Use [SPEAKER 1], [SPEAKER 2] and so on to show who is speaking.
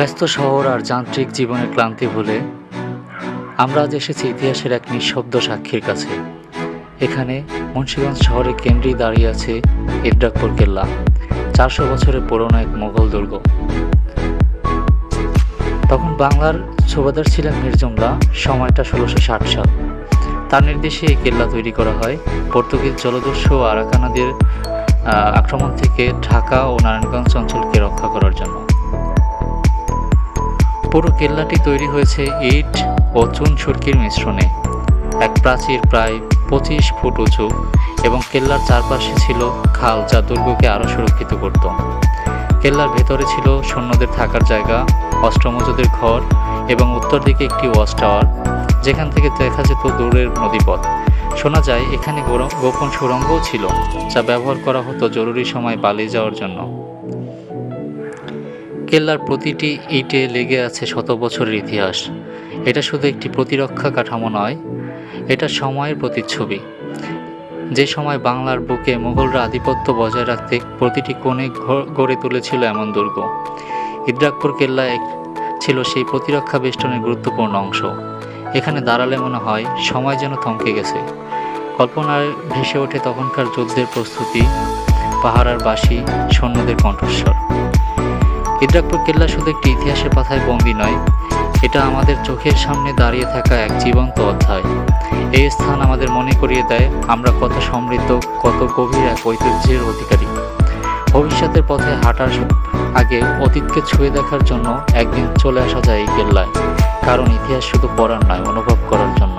[SPEAKER 1] ব্যস্ত শহর আর যান্ত্রিক জীবনের ক্লান্তি ভুলে আমরা আজ এসেছি ইতিহাসের এক নিঃশব্দ সাক্ষীর কাছে। এখানে মুন্সিগঞ্জ শহরের কেন্দ্রেই দাঁড়িয়ে আছে ইদ্রাকপুর কেল্লা, চারশো বছরের পুরনো এক মোগল দুর্গ। তখন বাংলার সুবাদার ছিলেন মির্জুমলা, সময়টা ষোলোশো ষাট সাল। তার নির্দেশে এই কেল্লা তৈরি করা হয়। পর্তুগিজ জলদস্যু আরাকানাদের আক্রমণ থেকে ঢাকা ও নারায়ণগঞ্জ অঞ্চলকে রক্ষা করার জন্য। পুরো কেল্লাটি তৈরি হয়েছে ইট ও চুন সুরকির মিশ্রণে। এক প্রাচীর প্রায় পঁচিশ ফুট উঁচু এবং কেল্লার চারপাশে ছিল খাল যা দুর্গকে আরও সুরক্ষিত করত। কেল্লার ভেতরে ছিল সৈন্যদের থাকার জায়গা অস্ত্রমজুদের ঘর এবং উত্তর দিকে একটি ওয়াচ টাওয়ার, যেখান থেকে দেখা যেত দূরের নদীপথ। শোনা যায়, এখানে গোপন সুড়ঙ্গও ছিল, যা ব্যবহার করা হতো জরুরি সময় পালিয়ে যাওয়ার জন্য। কেল্লার প্রতিটি ইটে লেগে আছে শত বছরের ইতিহাস। এটা শুধু একটি প্রতিরক্ষা কাঠামো নয়, এটা সময়ের প্রতিচ্ছবি। যে সময় বাংলার বুকে মুঘলরা আধিপত্য বজায় রাখতে প্রতিটি কোণে গড়ে তুলেছিল এমন দুর্গ। ইদ্রাকপুর কেল্লা এক ছিল সেই প্রতিরক্ষা বেষ্টনের গুরুত্বপূর্ণ অংশ। এখানে দাঁড়ালে মনে হয় সময় যেন থমকে গেছে। কল্পনায় ভেসে ওঠে তখনকার যুদ্ধের প্রস্তুতি পাহারার বাসি সৈন্যদের কণ্ঠস্বর। ইদ্রাকপুর কেল্লা শুধু একটি ইতিহাসের পাথায় বন্দী নয়, এটা আমাদের চোখের সামনে দাঁড়িয়ে থাকা এক জীবন্ত অধ্যায়। এই স্থান আমাদের মনে করিয়ে দেয়, আমরা কত সমৃদ্ধ, কত গভীর এক ঐতিহ্যের অধিকারী। ভবিষ্যতের পথে হাঁটার আগে অতীতকে ছুঁয়ে দেখার জন্য একদিন চলে আসা যায় এই কেল্লায়, কারণ ইতিহাস শুধু পড়ার নয়, অনুভব করার জন্য।